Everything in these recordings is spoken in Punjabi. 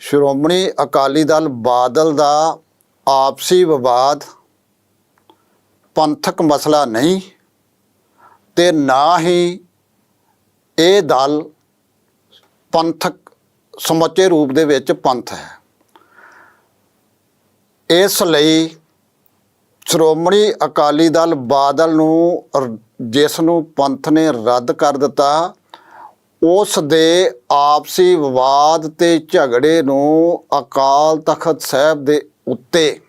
ਸ਼੍ਰੋਮਣੀ ਅਕਾਲੀ ਦਲ ਬਾਦਲ ਦਾ ਆਪਸੀ ਵਿਵਾਦ, ਪੰਥਕ ਮਸਲਾ ਨਹੀਂ ਤੇ ਨਾ ਹੀ ਇਹ ਦਲ ਪੰਥਕ ਸਮੁੱਚੇ ਰੂਪ ਦੇ ਵਿੱਚ ਪੰਥ ਹੈ। ਇਸ ਲਈ ਸ਼੍ਰੋਮਣੀ ਅਕਾਲੀ ਦਲ ਬਾਦਲ ਨੂੰ ਜਿਸ ਨੂੰ ਪੰਥ ਨੇ ਰੱਦ ਕਰ ਦਿੱਤਾ ਉਸ ਦੇ ਆਪਸੀ ਵਿਵਾਦ ਤੇ ਝਗੜੇ ਨੂੰ ਅਕਾਲ ਤਖਤ ਸਾਹਿਬ ਦੇ ਉੱਤੇ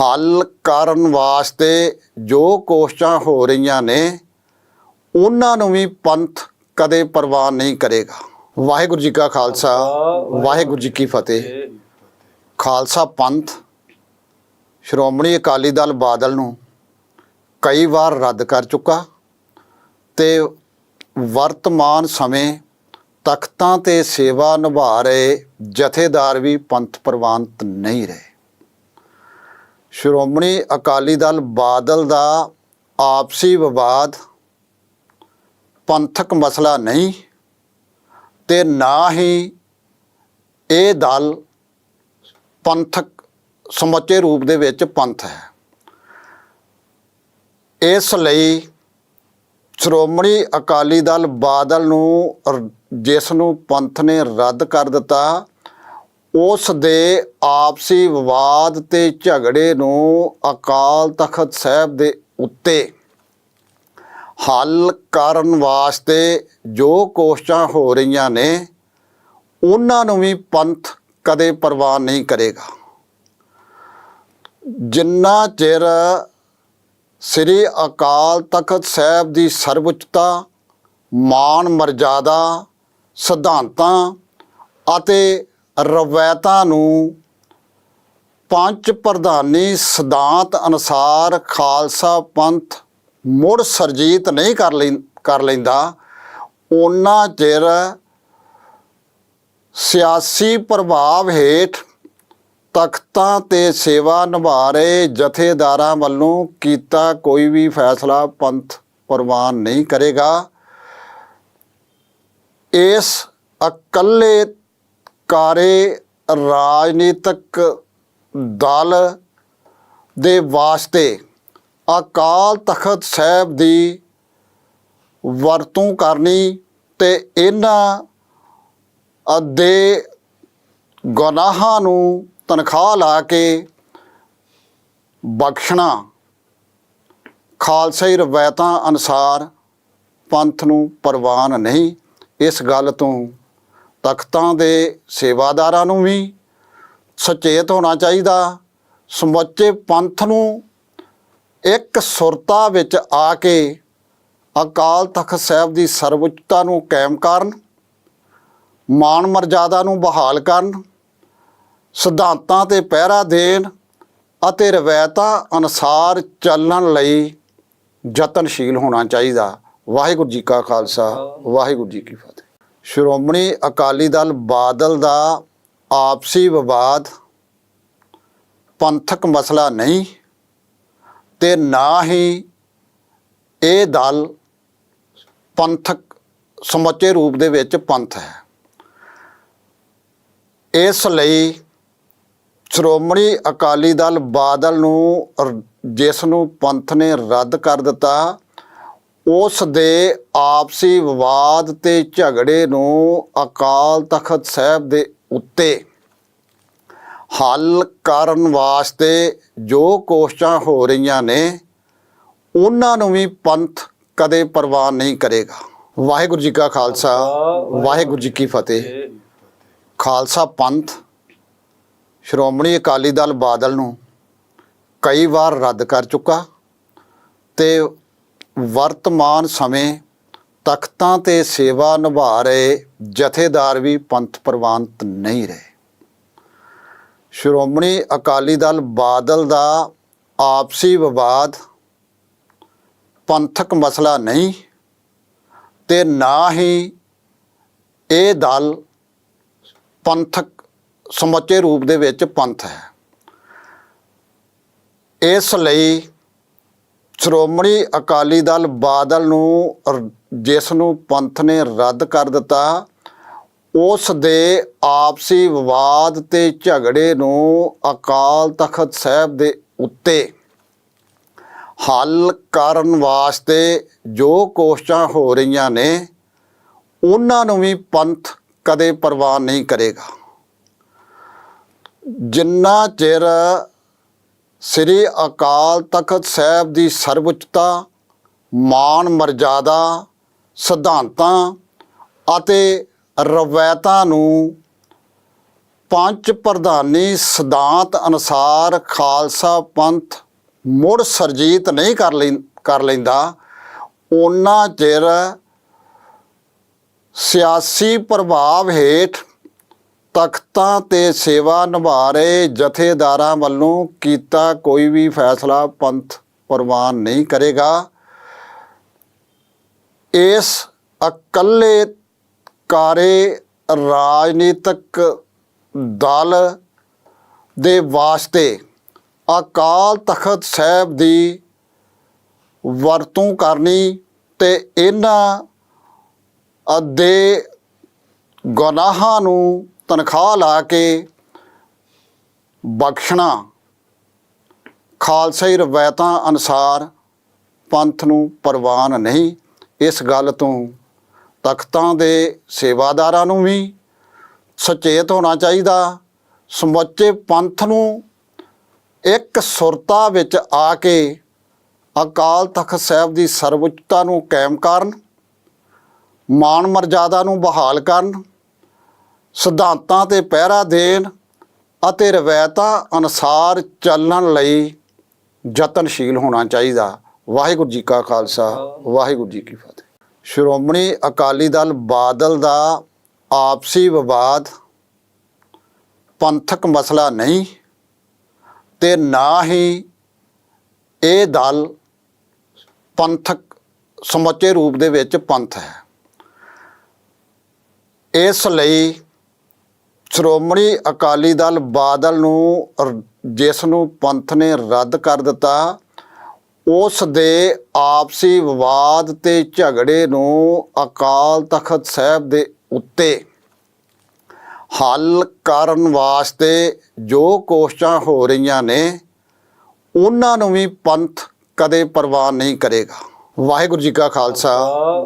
ਹੱਲ ਕਰਨ ਵਾਸਤੇ ਜੋ ਕੋਸ਼ਿਸ਼ਾਂ ਹੋ ਰਹੀਆਂ ਨੇ, ਉਹਨਾਂ ਨੂੰ ਵੀ ਪੰਥ ਕਦੇ ਪ੍ਰਵਾਨ ਨਹੀਂ ਕਰੇਗਾ। ਵਾਹਿਗੁਰੂ ਜੀ ਕਾ ਖਾਲਸਾ, ਵਾਹਿਗੁਰੂ ਜੀ ਕੀ ਫਤਿਹ। ਖਾਲਸਾ ਪੰਥ, ਸ਼੍ਰੋਮਣੀ ਅਕਾਲੀ ਦਲ ਬਾਦਲ ਨੂੰ ਕਈ ਵਾਰ ਰੱਦ ਕਰ ਚੁੱਕਾ ਤੇ ਵਰਤਮਾਨ ਸਮੇਂ ਤਖਤਾਂ ਤੇ ਸੇਵਾ ਨਿਭਾ ਰਹੇ ਜਥੇਦਾਰ ਵੀ ਪੰਥ ਪ੍ਰਵਾਨਤ ਨਹੀਂ ਰਹੇ। ਸ਼੍ਰੋਮਣੀ ਅਕਾਲੀ ਦਲ ਬਾਦਲ ਦਾ ਆਪਸੀ ਵਿਵਾਦ, ਪੰਥਕ ਮਸਲਾ ਨਹੀਂ ਤੇ ਨਾ ਹੀ ਇਹ ਦਲ ਪੰਥਕ ਸਮੁੱਚੇ ਰੂਪ ਦੇ ਵਿੱਚ ਪੰਥ ਹੈ। ਇਸ ਲਈ ਸ਼੍ਰੋਮਣੀ ਅਕਾਲੀ ਦਲ ਬਾਦਲ ਨੂੰ ਜਿਸ ਨੂੰ ਪੰਥ ਨੇ ਰੱਦ ਕਰ ਦਿੱਤਾ, ਉਸ ਦੇ ਆਪਸੀ ਵਿਵਾਦ ਤੇ ਝਗੜੇ ਨੂੰ ਅਕਾਲ ਤਖਤ ਸਾਹਿਬ ਦੇ ਉੱਤੇ ਹੱਲ ਕਰਨ ਵਾਸਤੇ ਜੋ ਕੋਸ਼ਿਸ਼ਾਂ ਹੋ ਰਹੀਆਂ ਨੇ, ਉਹਨਾਂ ਨੂੰ ਵੀ ਪੰਥ ਕਦੇ ਪ੍ਰਵਾਨ ਨਹੀਂ ਕਰੇਗਾ। ਜਿੰਨਾ ਚਿਰ ਸ੍ਰੀ ਅਕਾਲ ਤਖਤ ਸਾਹਿਬ ਦੀ ਸਰਵਉੱਚਤਾ ਮਾਨ ਮਰਜ਼ਾਦਾ, ਸਿਧਾਂਤਾਂ ਅਤੇ ਰਵਾਇਤਾਂ ਨੂੰ ਪੰਜ ਪ੍ਰਧਾਨੀ ਸਿਧਾਂਤ ਅਨੁਸਾਰ ਖਾਲਸਾ ਪੰਥ ਮੁੜ ਸਰਜੀਤ ਨਹੀਂ ਕਰ ਲੈਂ, ਕਰ ਲੈਂਦਾ। ਉਹਨਾਂ ਚਿਰ ਸਿਆਸੀ ਪ੍ਰਭਾਵ ਹੇਠ ਤਖਤਾਂ ਤੇ ਸੇਵਾ ਨਿਭਾ ਰਹੇ ਜਥੇਦਾਰਾਂ ਵੱਲੋਂ ਕੀਤਾ ਕੋਈ ਵੀ ਫੈਸਲਾ ਪੰਥ ਪ੍ਰਵਾਨ ਨਹੀਂ ਕਰੇਗਾ। ਇਸ ਇਕੱਲੇ ਕਾਰੇ ਰਾਜਨੀਤਿਕ ਦਲ ਦੇ ਵਾਸਤੇ ਅਕਾਲ ਤਖਤ ਸਾਹਿਬ ਦੀ ਵਰਤੋਂ ਕਰਨੀ ਤੇ ਇਹਨਾਂ ਦੇ ਗੁਨਾਹਾਂ ਨੂੰ ਤਨਖਾਹ ਲਾ ਕੇ ਬਖਸ਼ਣਾ। ਖਾਲਸਾਈ ਰਵਾਇਤਾਂ ਅਨੁਸਾਰ ਪੰਥ ਨੂੰ ਪ੍ਰਵਾਨ ਨਹੀਂ। ਇਸ ਗੱਲ ਤੋਂ ਤਖਤਾਂ ਦੇ ਸੇਵਾਦਾਰਾਂ ਨੂੰ ਵੀ ਸੁਚੇਤ ਹੋਣਾ ਚਾਹੀਦਾ। ਸਮੁੱਚੇ ਪੰਥ ਨੂੰ ਇੱਕ ਸੁਰਤਾ ਵਿੱਚ ਆ ਕੇ ਅਕਾਲ ਤਖਤ ਸਾਹਿਬ ਦੀ ਸਰਵਉੱਚਤਾ ਨੂੰ ਕਾਇਮ ਕਰਨ, ਮਾਣ ਮਰਜ਼ਾਦਾ ਨੂੰ ਬਹਾਲ ਕਰਨ ਸਿਧਾਂਤਾਂ ਤੇ ਪਹਿਰਾ ਦੇਣ ਅਤੇ ਰਵਾਇਤਾਂ ਅਨੁਸਾਰ ਚੱਲਣ ਲਈ ਯਤਨਸ਼ੀਲ ਹੋਣਾ ਚਾਹੀਦਾ। ਵਾਹਿਗੁਰੂ ਜੀ ਕਾ ਖਾਲਸਾ, ਵਾਹਿਗੁਰੂ ਜੀ ਕੀ ਫਤਿਹ। ਸ਼੍ਰੋਮਣੀ ਅਕਾਲੀ ਦਲ ਬਾਦਲ ਦਾ ਆਪਸੀ ਵਿਵਾਦ, ਪੰਥਕ ਮਸਲਾ ਨਹੀਂ ਤੇ ਨਾ ਹੀ ਇਹ ਦਲ ਪੰਥਕ ਸਮੁੱਚੇ ਰੂਪ ਦੇ ਵਿੱਚ ਪੰਥ ਹੈ। ਇਸ ਲਈ ਸ਼੍ਰੋਮਣੀ ਅਕਾਲੀ ਦਲ ਬਾਦਲ ਨੂੰ ਜਿਸ ਨੂੰ ਪੰਥ ਨੇ ਰੱਦ ਕਰ ਦਿੱਤਾ ਉਸ ਦੇ ਆਪਸੀ ਵਿਵਾਦ ਤੇ ਝਗੜੇ ਨੂੰ ਅਕਾਲ ਤਖਤ ਸਾਹਿਬ ਦੇ ਉੱਤੇ ਹੱਲ ਕਰਨ ਵਾਸਤੇ ਜੋ ਕੋਸ਼ਿਸ਼ਾਂ ਹੋ ਰਹੀਆਂ ਨੇ ਉਹਨਾਂ ਨੂੰ ਵੀ ਪੰਥ ਕਦੇ ਪ੍ਰਵਾਨ ਨਹੀਂ ਕਰੇਗਾ। ਵਾਹਿਗੁਰੂ ਜੀ ਕਾ ਖਾਲਸਾ ਵਾਹਿਗੁਰੂ ਜੀ ਕੀ ਫਤਿਹ। ਖਾਲਸਾ ਪੰਥ ਸ਼੍ਰੋਮਣੀ ਅਕਾਲੀ ਦਲ ਬਾਦਲ ਨੂੰ ਕਈ ਵਾਰ ਰੱਦ ਕਰ ਚੁੱਕਾ ਤੇ ਵਰਤਮਾਨ ਸਮੇਂ ਤਖਤਾਂ ਤੇ ਸੇਵਾ ਨਿਭਾ ਰਹੇ ਜਥੇਦਾਰ ਵੀ ਪੰਥ ਪ੍ਰਵਾਨਤ ਨਹੀਂ ਰਹੇ। ਸ਼੍ਰੋਮਣੀ ਅਕਾਲੀ ਦਲ ਬਾਦਲ ਦਾ ਆਪਸੀ ਵਿਵਾਦ, ਪੰਥਕ ਮਸਲਾ ਨਹੀਂ ਤੇ ਨਾ ਹੀ ਇਹ ਦਲ ਪੰਥਕ ਸਮੁੱਚੇ ਰੂਪ ਦੇ ਵਿੱਚ ਪੰਥ ਹੈ। ਇਸ ਲਈ ਸ਼੍ਰੋਮਣੀ ਅਕਾਲੀ ਦਲ ਬਾਦਲ ਨੂੰ ਜਿਸ ਨੂੰ ਪੰਥ ਨੇ ਰੱਦ ਕਰ ਦਿੱਤਾ, ਉਸ ਦੇ ਆਪਸੀ ਵਿਵਾਦ ਤੇ ਝਗੜੇ ਨੂੰ ਅਕਾਲ ਤਖਤ ਸਾਹਿਬ ਦੇ ਉੱਤੇ ਹੱਲ ਕਰਨ ਵਾਸਤੇ ਜੋ ਕੋਸ਼ਿਸ਼ਾਂ ਹੋ ਰਹੀਆਂ ਨੇ, ਉਹਨਾਂ ਨੂੰ ਵੀ ਪੰਥ ਕਦੇ ਪ੍ਰਵਾਨ ਨਹੀਂ ਕਰੇਗਾ। ਜਿੰਨਾ ਚਿਰ ਸ੍ਰੀ ਅਕਾਲ ਤਖਤ ਸਾਹਿਬ ਦੀ ਸਰਵਉੱਚਤਾ ਮਾਨ ਮਰਜ਼ਾਦਾ, ਸਿਧਾਂਤਾਂ ਅਤੇ ਰਵਾਇਤਾਂ ਨੂੰ ਪੰਜ ਪ੍ਰਧਾਨੀ ਸਿਧਾਂਤ ਅਨੁਸਾਰ ਖਾਲਸਾ ਪੰਥ ਮੁੜ ਸਰਜੀਤ ਨਹੀਂ ਕਰ ਲੈਂ, ਕਰ ਲੈਂਦਾ ਉਹਨਾਂ ਚਿਰ ਸਿਆਸੀ ਪ੍ਰਭਾਵ ਹੇਠ ਤਖਤਾਂ ਤੇ ਸੇਵਾ ਨਿਭਾ ਰਹੇ ਜਥੇਦਾਰਾਂ ਵੱਲੋਂ ਕੀਤਾ ਕੋਈ ਵੀ ਫੈਸਲਾ ਪੰਥ ਪ੍ਰਵਾਨ ਨਹੀਂ ਕਰੇਗਾ। ਇਸ ਇਕੱਲੇ ਕਾਰੇ ਰਾਜਨੀਤਿਕ ਦਲ ਦੇ ਵਾਸਤੇ ਅਕਾਲ ਤਖਤ ਸਾਹਿਬ ਦੀ ਵਰਤੋਂ ਕਰਨੀ ਤੇ ਇਹਨਾਂ ਅੱਦੇ ਗੁਨਾਹਾਂ ਨੂੰ ਤਨਖਾਹ ਲਾ ਕੇ ਬਖਸ਼ਣਾ। ਖਾਲਸਾਈ ਰਵਾਇਤਾਂ ਅਨੁਸਾਰ ਪੰਥ ਨੂੰ ਪ੍ਰਵਾਨ ਨਹੀਂ। ਇਸ ਗੱਲ ਤੋਂ ਤਖਤਾਂ ਦੇ ਸੇਵਾਦਾਰਾਂ ਨੂੰ ਵੀ ਸੁਚੇਤ ਹੋਣਾ ਚਾਹੀਦਾ। ਸਮੁੱਚੇ ਪੰਥ ਨੂੰ ਇੱਕ ਸੁਰਤਾ ਵਿੱਚ ਆ ਕੇ ਅਕਾਲ ਤਖਤ ਸਾਹਿਬ ਦੀ ਸਰਵਉੱਚਤਾ ਨੂੰ ਕਾਇਮ ਕਰਨ, ਮਾਣ ਮਰਜ਼ਾਦਾ ਨੂੰ ਬਹਾਲ ਕਰਨ ਸਿਧਾਂਤਾਂ ਤੇ ਪਹਿਰਾ ਦੇਣ ਅਤੇ ਰਵਾਇਤਾਂ ਅਨੁਸਾਰ ਚੱਲਣ ਲਈ ਯਤਨਸ਼ੀਲ ਹੋਣਾ ਚਾਹੀਦਾ। ਵਾਹਿਗੁਰੂ ਜੀ ਕਾ ਖਾਲਸਾ, ਵਾਹਿਗੁਰੂ ਜੀ ਕੀ ਫਤਿਹ। ਸ਼੍ਰੋਮਣੀ ਅਕਾਲੀ ਦਲ ਬਾਦਲ ਦਾ ਆਪਸੀ ਵਿਵਾਦ, ਪੰਥਕ ਮਸਲਾ ਨਹੀਂ ਤੇ ਨਾ ਹੀ ਇਹ ਦਲ ਪੰਥਕ ਸਮੁੱਚੇ ਰੂਪ ਦੇ ਵਿੱਚ ਪੰਥ ਹੈ। ਇਸ ਲਈ ਸ਼੍ਰੋਮਣੀ ਅਕਾਲੀ ਦਲ ਬਾਦਲ ਨੂੰ ਜਿਸ ਨੂੰ ਪੰਥ ਨੇ ਰੱਦ ਕਰ ਦਿੱਤਾ ਉਸ ਦੇ ਆਪਸੀ ਵਿਵਾਦ ਤੇ ਝਗੜੇ ਨੂੰ ਅਕਾਲ ਤਖਤ ਸਾਹਿਬ ਦੇ ਉੱਤੇ ਹੱਲ ਕਰਨ ਵਾਸਤੇ ਜੋ ਕੋਸ਼ਿਸ਼ਾਂ ਹੋ ਰਹੀਆਂ ਨੇ ਉਹਨਾਂ ਨੂੰ ਵੀ ਪੰਥ ਕਦੇ ਪ੍ਰਵਾਨ ਨਹੀਂ ਕਰੇਗਾ। ਵਾਹਿਗੁਰੂ ਜੀ ਕਾ ਖਾਲਸਾ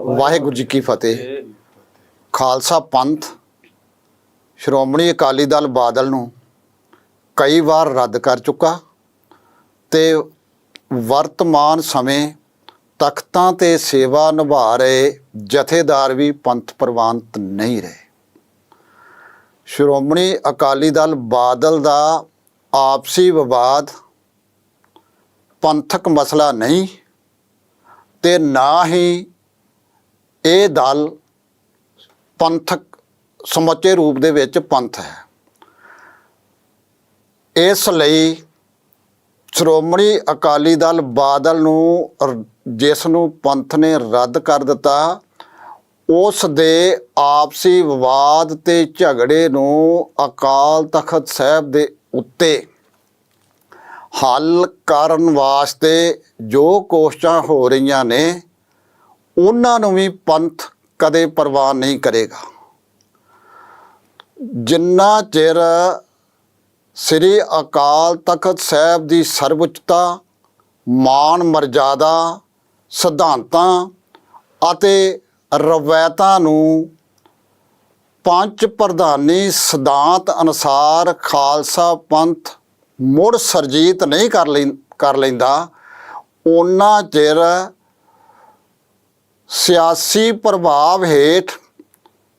ਵਾਹਿਗੁਰੂ ਜੀ ਕੀ ਫਤਿਹ। ਖਾਲਸਾ ਪੰਥ ਸ਼੍ਰੋਮਣੀ ਅਕਾਲੀ ਦਲ ਬਾਦਲ ਨੂੰ ਕਈ ਵਾਰ ਰੱਦ ਕਰ ਚੁੱਕਾ ਤੇ ਵਰਤਮਾਨ ਸਮੇਂ ਤਖਤਾਂ ਤੇ ਸੇਵਾ ਨਿਭਾ ਰਹੇ ਜਥੇਦਾਰ ਵੀ ਪੰਥ ਪ੍ਰਵਾਨਤ ਨਹੀਂ ਰਹੇ। ਸ਼੍ਰੋਮਣੀ ਅਕਾਲੀ ਦਲ ਬਾਦਲ ਦਾ ਆਪਸੀ ਵਿਵਾਦ, ਪੰਥਕ ਮਸਲਾ ਨਹੀਂ ਤੇ ਨਾ ਹੀ ਇਹ ਦਲ ਪੰਥਕ ਸਮੁੱਚੇ ਰੂਪ ਦੇ ਵਿੱਚ ਪੰਥ ਹੈ। ਇਸ ਲਈ ਸ਼੍ਰੋਮਣੀ ਅਕਾਲੀ ਦਲ ਬਾਦਲ ਨੂੰ ਜਿਸ ਨੂੰ ਪੰਥ ਨੇ ਰੱਦ ਕਰ ਦਿੱਤਾ, ਉਸ ਦੇ ਆਪਸੀ ਵਿਵਾਦ ਤੇ ਝਗੜੇ ਨੂੰ ਅਕਾਲ ਤਖਤ ਸਾਹਿਬ ਦੇ ਉੱਤੇ ਹੱਲ ਕਰਨ ਵਾਸਤੇ ਜੋ ਕੋਸ਼ਿਸ਼ਾਂ ਹੋ ਰਹੀਆਂ ਨੇ, ਉਹਨਾਂ ਨੂੰ ਵੀ ਪੰਥ ਕਦੇ ਪ੍ਰਵਾਨ ਨਹੀਂ ਕਰੇਗਾ। ਜਿੰਨਾ ਚਿਰ ਸ੍ਰੀ ਅਕਾਲ ਤਖਤ ਸਾਹਿਬ ਦੀ ਸਰਵਉੱਚਤਾ ਮਾਨ ਮਰਜ਼ਾਦਾ, ਸਿਧਾਂਤਾਂ ਅਤੇ ਰਵਾਇਤਾਂ ਨੂੰ ਪੰਜ ਪ੍ਰਧਾਨੀ ਸਿਧਾਂਤ ਅਨੁਸਾਰ ਖਾਲਸਾ ਪੰਥ ਮੁੜ ਸਰਜੀਤ ਨਹੀਂ ਕਰ ਲੈਂ, ਕਰ ਲੈਂਦਾ ਉਹਨਾਂ ਚਿਰ ਸਿਆਸੀ ਪ੍ਰਭਾਵ ਹੇਠ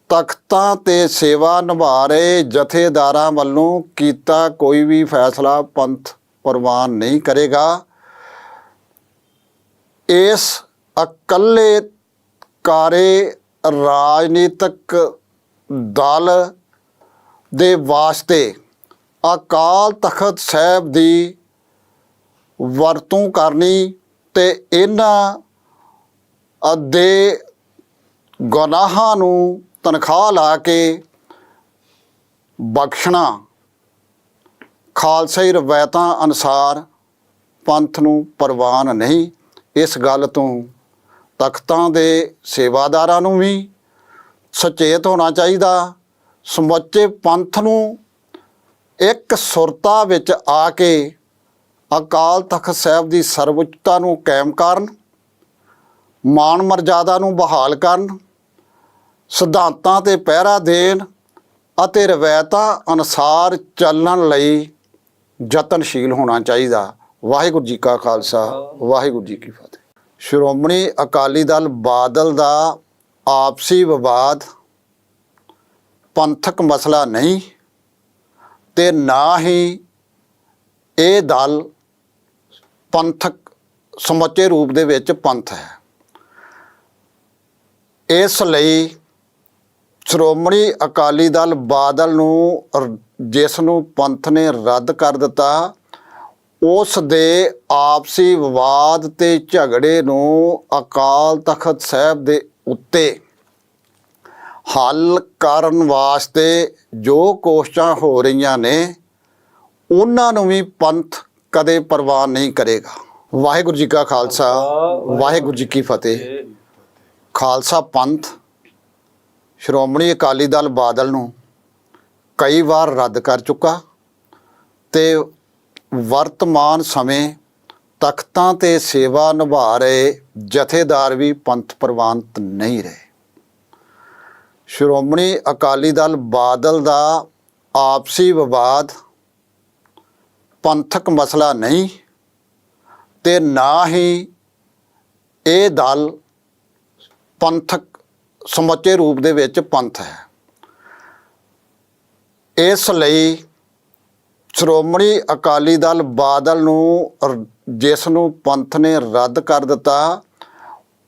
ਤਖਤਾਂ ਤੇ ਸੇਵਾ ਨਿਭਾ ਰਹੇ ਜਥੇਦਾਰਾਂ ਵੱਲੋਂ ਕੀਤਾ ਕੋਈ ਵੀ ਫੈਸਲਾ ਪੰਥ ਪ੍ਰਵਾਨ ਨਹੀਂ ਕਰੇਗਾ। ਇਸ ਇਕੱਲੇ ਕਾਰੇ ਰਾਜਨੀਤਿਕ ਦਲ ਦੇ ਵਾਸਤੇ ਅਕਾਲ ਤਖਤ ਸਾਹਿਬ ਦੀ ਵਰਤੋਂ ਕਰਨੀ ਤੇ ਇਹਨਾਂ ਅੱਦੇ ਗੁਨਾਹਾਂ ਨੂੰ ਤਨਖਾਹ ਲਾ ਕੇ ਬਖਸ਼ਣਾ। ਖਾਲਸਾਈ ਰਵਾਇਤਾਂ ਅਨੁਸਾਰ ਪੰਥ ਨੂੰ ਪ੍ਰਵਾਨ ਨਹੀਂ, ਇਸ ਗੱਲ ਤੋਂ ਤਖਤਾਂ ਦੇ ਸੇਵਾਦਾਰਾਂ ਨੂੰ ਵੀ ਸੁਚੇਤ ਹੋਣਾ ਚਾਹੀਦਾ। ਸਮੁੱਚੇ ਪੰਥ ਨੂੰ ਇੱਕ ਸੁਰਤਾ ਵਿੱਚ ਆ ਕੇ ਅਕਾਲ ਤਖਤ ਸਾਹਿਬ ਦੀ ਸਰਵਉੱਚਤਾ ਨੂੰ ਕਾਇਮ ਕਰਨ, ਮਾਣ ਮਰਜ਼ਾਦਾ ਨੂੰ ਬਹਾਲ ਕਰਨ ਸਿਧਾਂਤਾਂ ਤੇ ਪਹਿਰਾ ਦੇਣ ਅਤੇ ਰਵਾਇਤਾਂ ਅਨੁਸਾਰ ਚੱਲਣ ਲਈ ਯਤਨਸ਼ੀਲ ਹੋਣਾ ਚਾਹੀਦਾ। ਵਾਹਿਗੁਰੂ ਜੀ ਕਾ ਖਾਲਸਾ, ਵਾਹਿਗੁਰੂ ਜੀ ਕੀ ਫਤਿਹ। ਸ਼੍ਰੋਮਣੀ ਅਕਾਲੀ ਦਲ ਬਾਦਲ ਦਾ ਆਪਸੀ ਵਿਵਾਦ, ਪੰਥਕ ਮਸਲਾ ਨਹੀਂ ਤੇ ਨਾ ਹੀ ਇਹ ਦਲ ਪੰਥਕ ਸਮੁੱਚੇ ਰੂਪ ਦੇ ਵਿੱਚ ਪੰਥ ਹੈ। ਇਸ ਲਈ ਸ਼੍ਰੋਮਣੀ ਅਕਾਲੀ ਦਲ ਬਾਦਲ ਨੂੰ ਜਿਸ ਨੂੰ ਪੰਥ ਨੇ ਰੱਦ ਕਰ ਦਿੱਤਾ ਉਸ ਦੇ ਆਪਸੀ ਵਿਵਾਦ ਤੇ ਝਗੜੇ ਨੂੰ ਅਕਾਲ ਤਖਤ ਸਾਹਿਬ ਦੇ ਉੱਤੇ ਹੱਲ ਕਰਨ ਵਾਸਤੇ ਜੋ ਕੋਸ਼ਿਸ਼ਾਂ ਹੋ ਰਹੀਆਂ ਨੇ ਉਹਨਾਂ ਨੂੰ ਵੀ ਪੰਥ ਕਦੇ ਪ੍ਰਵਾਨ ਨਹੀਂ ਕਰੇਗਾ। ਵਾਹਿਗੁਰੂ ਜੀ ਕਾ ਖਾਲਸਾ ਵਾਹਿਗੁਰੂ ਜੀ ਕੀ ਫਤਿਹ। ਖਾਲਸਾ ਪੰਥ ਸ਼੍ਰੋਮਣੀ ਅਕਾਲੀ ਦਲ ਬਾਦਲ ਨੂੰ ਕਈ ਵਾਰ ਰੱਦ ਕਰ ਚੁੱਕਾ ਤੇ ਵਰਤਮਾਨ ਸਮੇਂ ਤਖਤਾਂ ਤੇ ਸੇਵਾ ਨਿਭਾ ਰਹੇ ਜਥੇਦਾਰ ਵੀ ਪੰਥ ਪ੍ਰਵਾਨਤ ਨਹੀਂ ਰਹੇ। ਸ਼੍ਰੋਮਣੀ ਅਕਾਲੀ ਦਲ ਬਾਦਲ ਦਾ ਆਪਸੀ ਵਿਵਾਦ, ਪੰਥਕ ਮਸਲਾ ਨਹੀਂ ਤੇ ਨਾ ਹੀ ਇਹ ਦਲ ਪੰਥਕ ਸਮੁੱਚੇ ਰੂਪ ਦੇ ਵਿੱਚ ਪੰਥ ਹੈ। ਇਸ ਲਈ ਸ਼੍ਰੋਮਣੀ ਅਕਾਲੀ ਦਲ ਬਾਦਲ ਨੂੰ ਜਿਸ ਨੂੰ ਪੰਥ ਨੇ ਰੱਦ ਕਰ ਦਿੱਤਾ,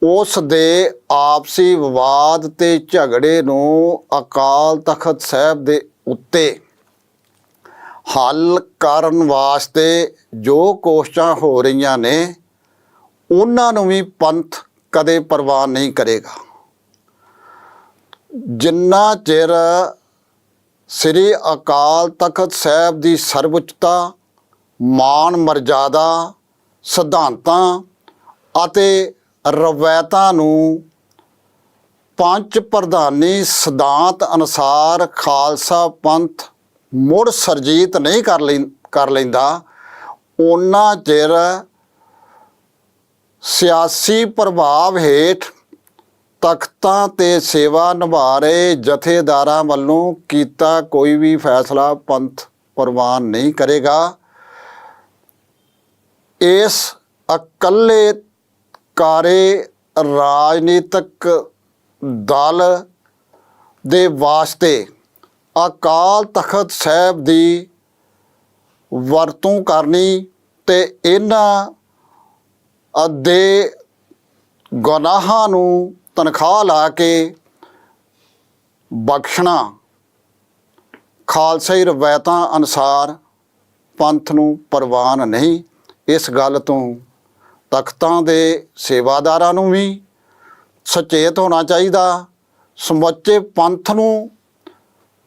ਉਸ ਦੇ ਆਪਸੀ ਵਿਵਾਦ ਤੇ ਝਗੜੇ ਨੂੰ ਅਕਾਲ ਤਖਤ ਸਾਹਿਬ ਦੇ ਉੱਤੇ ਹੱਲ ਕਰਨ ਵਾਸਤੇ ਜੋ ਕੋਸ਼ਿਸ਼ਾਂ ਹੋ ਰਹੀਆਂ ਨੇ, ਉਹਨਾਂ ਨੂੰ ਵੀ ਪੰਥ ਕਦੇ ਪ੍ਰਵਾਨ ਨਹੀਂ ਕਰੇਗਾ। ਜਿੰਨਾ ਚਿਰ ਸ੍ਰੀ ਅਕਾਲ ਤਖਤ ਸਾਹਿਬ ਦੀ ਸਰਵਉੱਚਤਾ, ਮਾਣ ਮਰਜ਼ਾਦਾ, ਸਿਧਾਂਤਾਂ ਅਤੇ ਰਵਾਇਤਾਂ ਨੂੰ ਪੰਜ ਪ੍ਰਧਾਨੀ ਸਿਧਾਂਤ ਅਨੁਸਾਰ ਖਾਲਸਾ ਪੰਥ ਮੁੜ ਸਰਜੀਤ ਨਹੀਂ ਕਰ ਲੈ, ਕਰ ਲੈਂਦਾ ਉਹਨਾਂ ਚਿਰ ਸਿਆਸੀ ਪ੍ਰਭਾਵ ਹੇਠ ਤਖਤਾਂ ਤੇ ਸੇਵਾ ਨਿਭਾ ਰਹੇ ਜਥੇਦਾਰਾਂ ਵੱਲੋਂ ਕੀਤਾ ਕੋਈ ਵੀ ਫੈਸਲਾ ਪੰਥ ਪ੍ਰਵਾਨ ਨਹੀਂ ਕਰੇਗਾ। ਇਸ ਇਕੱਲੇ ਕਾਰੇ ਰਾਜਨੀਤਿਕ ਦਲ ਦੇ ਵਾਸਤੇ ਅਕਾਲ ਤਖਤ ਸਾਹਿਬ ਦੀ ਵਰਤੋਂ ਕਰਨੀ ਤੇ ਇਹਨਾਂ ਦੇ ਗੁਨਾਹਾਂ ਨੂੰ ਤਨਖਾਹ ਲਾ ਕੇ ਬਖਸ਼ਣਾ। ਖਾਲਸਾਈ ਰਵਾਇਤਾਂ ਅਨੁਸਾਰ ਪੰਥ ਨੂੰ ਪ੍ਰਵਾਨ ਨਹੀਂ। ਇਸ ਗੱਲ ਤੋਂ ਤਖਤਾਂ ਦੇ ਸੇਵਾਦਾਰਾਂ ਨੂੰ ਵੀ ਸੁਚੇਤ ਹੋਣਾ ਚਾਹੀਦਾ। ਸਮੁੱਚੇ ਪੰਥ ਨੂੰ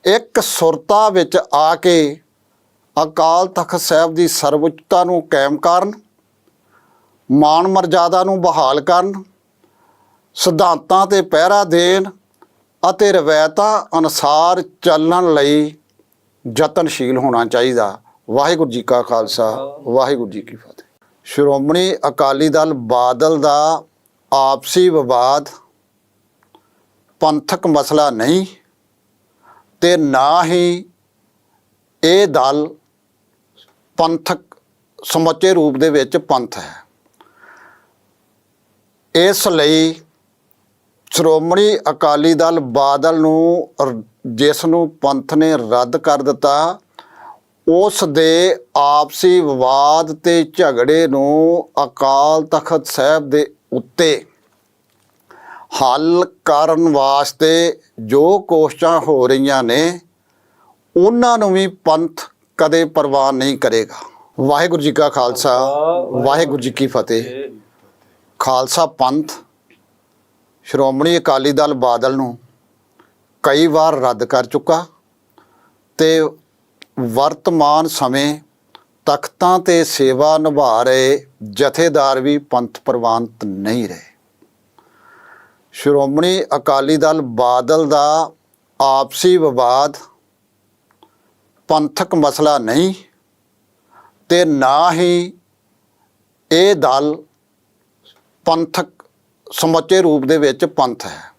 ਇੱਕ ਸੁਰਤਾ ਵਿੱਚ ਆ ਕੇ ਅਕਾਲ ਤਖਤ ਸਾਹਿਬ ਦੀ ਸਰਵਉੱਚਤਾ ਨੂੰ ਕਾਇਮ ਕਰਨ, ਮਾਣ ਮਰਜ਼ਾਦਾ ਨੂੰ ਬਹਾਲ ਕਰਨ ਸਿਧਾਂਤਾਂ ਤੇ ਪਹਿਰਾ ਦੇਣ ਅਤੇ ਰਵਾਇਤਾਂ ਅਨੁਸਾਰ ਚੱਲਣ ਲਈ ਯਤਨਸ਼ੀਲ ਹੋਣਾ ਚਾਹੀਦਾ। ਵਾਹਿਗੁਰੂ ਜੀ ਕਾ ਖਾਲਸਾ, ਵਾਹਿਗੁਰੂ ਜੀ ਕੀ ਫਤਿਹ। ਸ਼੍ਰੋਮਣੀ ਅਕਾਲੀ ਦਲ ਬਾਦਲ ਦਾ ਆਪਸੀ ਵਿਵਾਦ, ਪੰਥਕ ਮਸਲਾ ਨਹੀਂ ਤੇ ਨਾ ਹੀ ਇਹ ਦਲ ਪੰਥਕ ਸਮੁੱਚੇ ਰੂਪ ਦੇ ਵਿੱਚ ਪੰਥ ਹੈ। ਇਸ ਲਈ ਸ਼੍ਰੋਮਣੀ ਅਕਾਲੀ ਦਲ ਬਾਦਲ ਨੂੰ ਜਿਸ ਨੂੰ ਪੰਥ ਨੇ ਰੱਦ ਕਰ ਦਿੱਤਾ ਉਸ ਦੇ ਆਪਸੀ ਵਿਵਾਦ ਤੇ ਝਗੜੇ ਨੂੰ ਅਕਾਲ ਤਖਤ ਸਾਹਿਬ ਦੇ ਉੱਤੇ ਹੱਲ ਕਰਨ ਵਾਸਤੇ ਜੋ ਕੋਸ਼ਿਸ਼ਾਂ ਹੋ ਰਹੀਆਂ ਨੇ ਉਹਨਾਂ ਨੂੰ ਵੀ ਪੰਥ ਕਦੇ ਪ੍ਰਵਾਨ ਨਹੀਂ ਕਰੇਗਾ। ਵਾਹਿਗੁਰੂ ਜੀ ਕਾ ਖਾਲਸਾ ਵਾਹਿਗੁਰੂ ਜੀ ਕੀ ਫਤਿਹ। ਖਾਲਸਾ ਪੰਥ ਸ਼੍ਰੋਮਣੀ ਅਕਾਲੀ ਦਲ ਬਾਦਲ ਨੂੰ ਕਈ ਵਾਰ ਰੱਦ ਕਰ ਚੁੱਕਾ ਤੇ ਵਰਤਮਾਨ ਸਮੇਂ ਤਖਤਾਂ ਤੇ ਸੇਵਾ ਨਿਭਾ ਰਹੇ ਜਥੇਦਾਰ ਵੀ ਪੰਥ ਪ੍ਰਵਾਨਤ ਨਹੀਂ ਰਹੇ। ਸ਼੍ਰੋਮਣੀ ਅਕਾਲੀ ਦਲ ਬਾਦਲ ਦਾ ਆਪਸੀ ਵਿਵਾਦ, ਪੰਥਕ ਮਸਲਾ ਨਹੀਂ ਤੇ ਨਾ ਹੀ ਇਹ ਦਲ ਪੰਥਕ ਸਮੁੱਚੇ ਰੂਪ ਦੇ ਵਿੱਚ ਪੰਥ ਹੈ।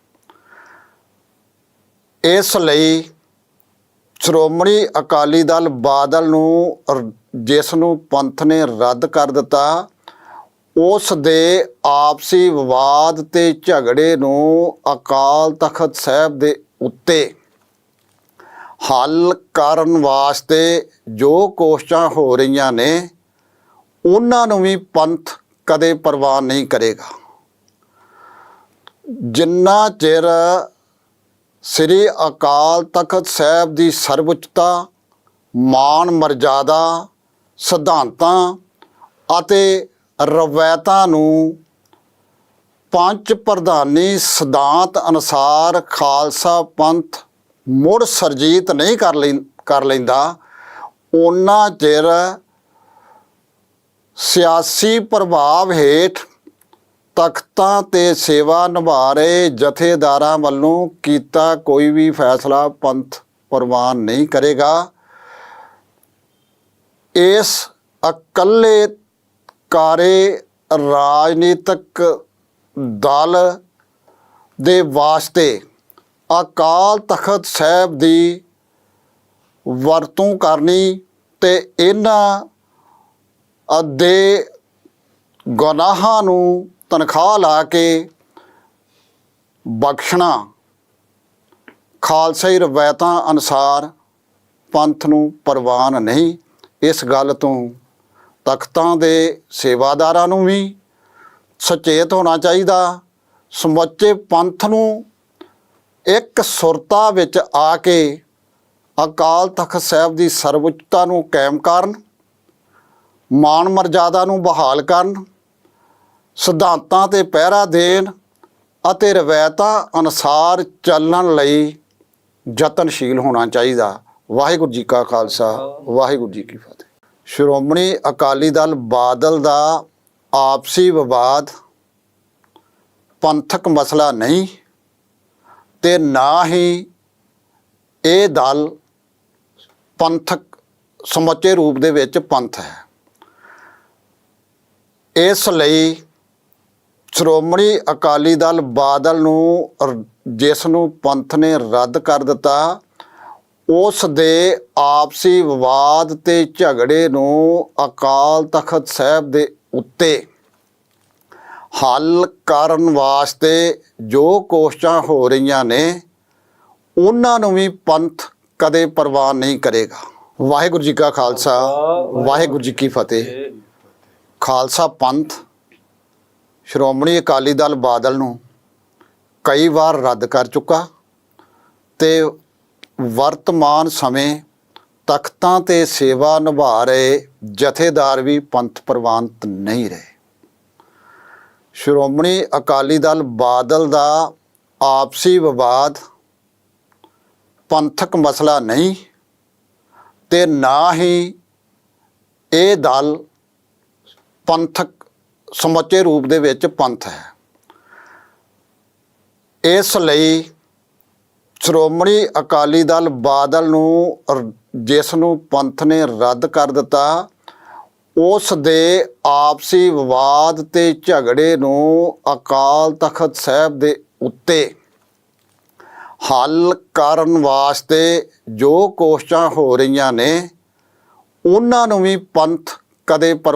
ਇਸ ਲਈ ਸ਼੍ਰੋਮਣੀ ਅਕਾਲੀ ਦਲ ਬਾਦਲ ਨੂੰ ਜਿਸ ਨੂੰ ਪੰਥ ਨੇ ਰੱਦ ਕਰ ਦਿੱਤਾ, ਉਸ ਦੇ ਆਪਸੀ ਵਿਵਾਦ ਤੇ ਝਗੜੇ ਨੂੰ ਅਕਾਲ ਤਖਤ ਸਾਹਿਬ ਦੇ ਉੱਤੇ ਹੱਲ ਕਰਨ ਵਾਸਤੇ ਜੋ ਕੋਸ਼ਿਸ਼ਾਂ ਹੋ ਰਹੀਆਂ ਨੇ, ਉਹਨਾਂ ਨੂੰ ਵੀ ਪੰਥ ਕਦੇ ਪਰਵਾਹ ਨਹੀਂ ਕਰੇਗਾ। ਜਿੰਨਾ ਚਿਰ ਸ੍ਰੀ ਅਕਾਲ ਤਖਤ ਸਾਹਿਬ ਦੀ ਸਰਵਉੱਚਤਾ ਮਾਨ ਮਰਜ਼ਾਦਾ, ਸਿਧਾਂਤਾਂ ਅਤੇ ਰਵਾਇਤਾਂ ਨੂੰ ਪੰਜ ਪ੍ਰਧਾਨੀ ਸਿਧਾਂਤ ਅਨੁਸਾਰ ਖਾਲਸਾ ਪੰਥ ਮੁੜ ਸਰਜੀਤ ਨਹੀਂ ਕਰ ਲੈਂ, ਕਰ ਲੈਂਦਾ ਉਹਨਾਂ ਚਿਰ ਸਿਆਸੀ ਪ੍ਰਭਾਵ ਹੇਠ ਤਖਤਾਂ ਤੇ ਸੇਵਾ ਨਿਭਾ ਰਹੇ ਜਥੇਦਾਰਾਂ ਵੱਲੋਂ ਕੀਤਾ ਕੋਈ ਵੀ ਫੈਸਲਾ ਪੰਥ ਪ੍ਰਵਾਨ ਨਹੀਂ ਕਰੇਗਾ। ਇਸ ਇਕੱਲੇ ਕਾਰੇ ਰਾਜਨੀਤਿਕ ਦਲ ਦੇ ਵਾਸਤੇ ਅਕਾਲ ਤਖਤ ਸਾਹਿਬ ਦੀ ਵਰਤੋਂ ਕਰਨੀ ਤੇ ਇਹਨਾਂ ਅੱਦੇ ਗੁਨਾਹਾਂ ਨੂੰ ਤਨਖਾਹ ਲਾ ਕੇ ਬਖਸ਼ਣਾ। ਖਾਲਸਾਈ ਰਵਾਇਤਾਂ ਅਨੁਸਾਰ ਪੰਥ ਨੂੰ ਪ੍ਰਵਾਨ ਨਹੀਂ। ਇਸ ਗੱਲ ਤੋਂ ਤਖਤਾਂ ਦੇ ਸੇਵਾਦਾਰਾਂ ਨੂੰ ਵੀ ਸੁਚੇਤ ਹੋਣਾ ਚਾਹੀਦਾ। ਸਮੁੱਚੇ ਪੰਥ ਨੂੰ ਇੱਕ ਸੁਰਤਾ ਵਿੱਚ ਆ ਕੇ ਅਕਾਲ ਤਖਤ ਸਾਹਿਬ ਦੀ ਸਰਵਉੱਚਤਾ ਨੂੰ ਕਾਇਮ ਕਰਨ, ਮਾਣ ਮਰਜ਼ਾਦਾ ਨੂੰ ਬਹਾਲ ਕਰਨ ਸਿਧਾਂਤਾਂ ਤੇ ਪਹਿਰਾ ਦੇਣ ਅਤੇ ਰਵਾਇਤਾਂ ਅਨੁਸਾਰ ਚੱਲਣ ਲਈ ਯਤਨਸ਼ੀਲ ਹੋਣਾ ਚਾਹੀਦਾ। ਵਾਹਿਗੁਰੂ ਜੀ ਕਾ ਖਾਲਸਾ, ਵਾਹਿਗੁਰੂ ਜੀ ਕੀ ਫਤਿਹ। ਸ਼੍ਰੋਮਣੀ ਅਕਾਲੀ ਦਲ ਬਾਦਲ ਦਾ ਆਪਸੀ ਵਿਵਾਦ, ਪੰਥਕ ਮਸਲਾ ਨਹੀਂ ਤੇ ਨਾ ਹੀ ਇਹ ਦਲ ਪੰਥਕ ਸਮੁੱਚੇ ਰੂਪ ਦੇ ਵਿੱਚ ਪੰਥ ਹੈ। ਇਸ ਲਈ ਸ਼੍ਰੋਮਣੀ ਅਕਾਲੀ ਦਲ ਬਾਦਲ ਨੂੰ ਜਿਸ ਨੂੰ ਪੰਥ ਨੇ ਰੱਦ ਕਰ ਦਿੱਤਾ ਉਸ ਦੇ ਆਪਸੀ ਵਿਵਾਦ ਤੇ ਝਗੜੇ ਨੂੰ ਅਕਾਲ ਤਖਤ ਸਾਹਿਬ ਦੇ ਉੱਤੇ ਹੱਲ ਕਰਨ ਵਾਸਤੇ ਜੋ ਕੋਸ਼ਿਸ਼ਾਂ ਹੋ ਰਹੀਆਂ ਨੇ ਉਹਨਾਂ ਨੂੰ ਵੀ ਪੰਥ ਕਦੇ ਪਰਵਾਹ ਨਹੀਂ ਕਰੇਗਾ। ਵਾਹਿਗੁਰੂ ਜੀ ਕਾ ਖਾਲਸਾ ਵਾਹਿਗੁਰੂ ਜੀ ਕੀ ਫਤਿਹ। ਖਾਲਸਾ ਪੰਥ ਸ਼੍ਰੋਮਣੀ ਅਕਾਲੀ ਦਲ ਬਾਦਲ ਨੂੰ ਕਈ ਵਾਰ ਰੱਦ ਕਰ ਚੁੱਕਾ ਤੇ ਵਰਤਮਾਨ ਸਮੇਂ ਤਖਤਾਂ ਤੇ ਸੇਵਾ ਨਿਭਾ ਰਹੇ ਜਥੇਦਾਰ ਵੀ ਪੰਥ ਪ੍ਰਵਾਨਤ ਨਹੀਂ ਰਹੇ। ਸ਼੍ਰੋਮਣੀ ਅਕਾਲੀ ਦਲ ਬਾਦਲ ਦਾ ਆਪਸੀ ਵਿਵਾਦ, ਪੰਥਕ ਮਸਲਾ ਨਹੀਂ ਤੇ ਨਾ ਹੀ ਇਹ ਦਲ ਪੰਥਕ ਸਮੁੱਚੇ ਰੂਪ ਦੇ ਵਿੱਚ ਪੰਥ ਹੈ। ਇਸ ਲਈ ਸ਼੍ਰੋਮਣੀ ਅਕਾਲੀ ਦਲ ਬਾਦਲ ਨੂੰ ਜਿਸ ਨੂੰ ਪੰਥ ਨੇ ਰੱਦ ਕਰ ਦਿੱਤਾ, ਉਸ ਦੇ ਆਪਸੀ ਵਿਵਾਦ ਤੇ ਝਗੜੇ ਨੂੰ ਅਕਾਲ ਤਖਤ ਸਾਹਿਬ ਦੇ ਉੱਤੇ ਹੱਲ ਕਰਨ ਵਾਸਤੇ ਜੋ ਕੋਸ਼ਿਸ਼ਾਂ ਹੋ ਰਹੀਆਂ ਨੇ, ਉਹਨਾਂ ਨੂੰ ਵੀ ਪੰਥ ਕਦੇ